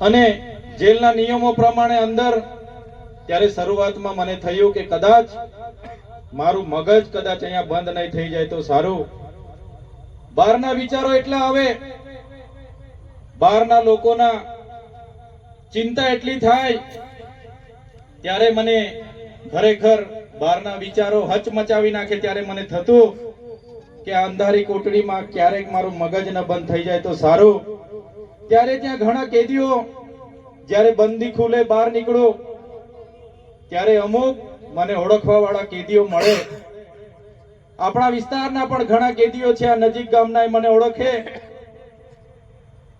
અને જેલના નિયમો પ્રમાણે અંદર ત્યારે શરૂઆતમાં મને થયું કે કદાચ મારું મગજ કદાચ અહીંયા બંધ નહીં થઈ જાય તો સારું. બહારના વિચારો એટલા આવે, બહારના લોકોના ચિંતા એટલી થાય, ત્યારે મને ખરેખર બહારના વિચારો હચમચાવી નાખે ત્યારે મને થતું કે અંધારી કોટડીમાં ક્યારેક મારું મગજ ન બંધ થઈ જાય તો સારું. ત્યારે ત્યાં ઘણા કેદીઓ, જ્યારે બંદી ખુલે, બહાર નીકળો, ત્યારે અમુક મને ઓળખવા વાળા કેદીઓ મળે. આપણા વિસ્તારના પણ ઘણા કેદીઓ છે, આ નજીક ગામના મને ઓળખે.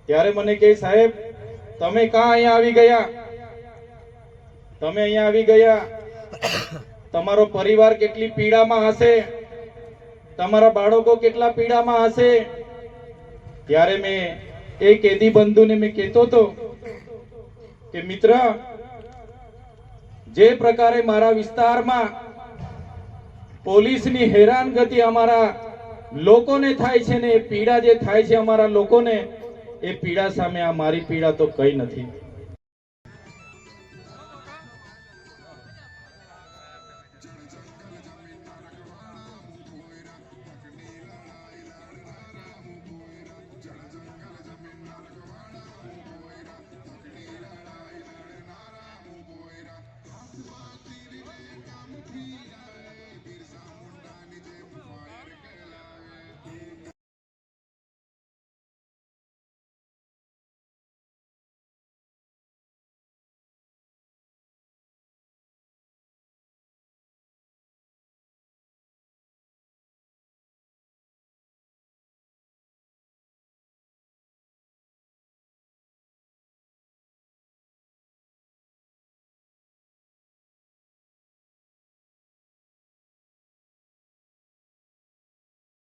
ત્યારે મને કહે, સાહેબ, તમે કાં અહીંયા આવી ગયા? તમે અહીંયા આવી ગયા? તમારો પરિવાર કેટલી પીડામાં હશે? તમારા બાળકો કેટલા પીડામાં હશે? ત્યારે મેં એ કેદી બંધુને મેં કહેતો હતો કે, મિત્ર, જે પ્રકારે મારા વિસ્તારમાં પોલીસની હેરાનગતિ અમારા લોકોને થાય છે ને એ પીડા જે થાય છે અમારા લોકોને, એ પીડા સામે આ મારી પીડા તો કઈ નથી.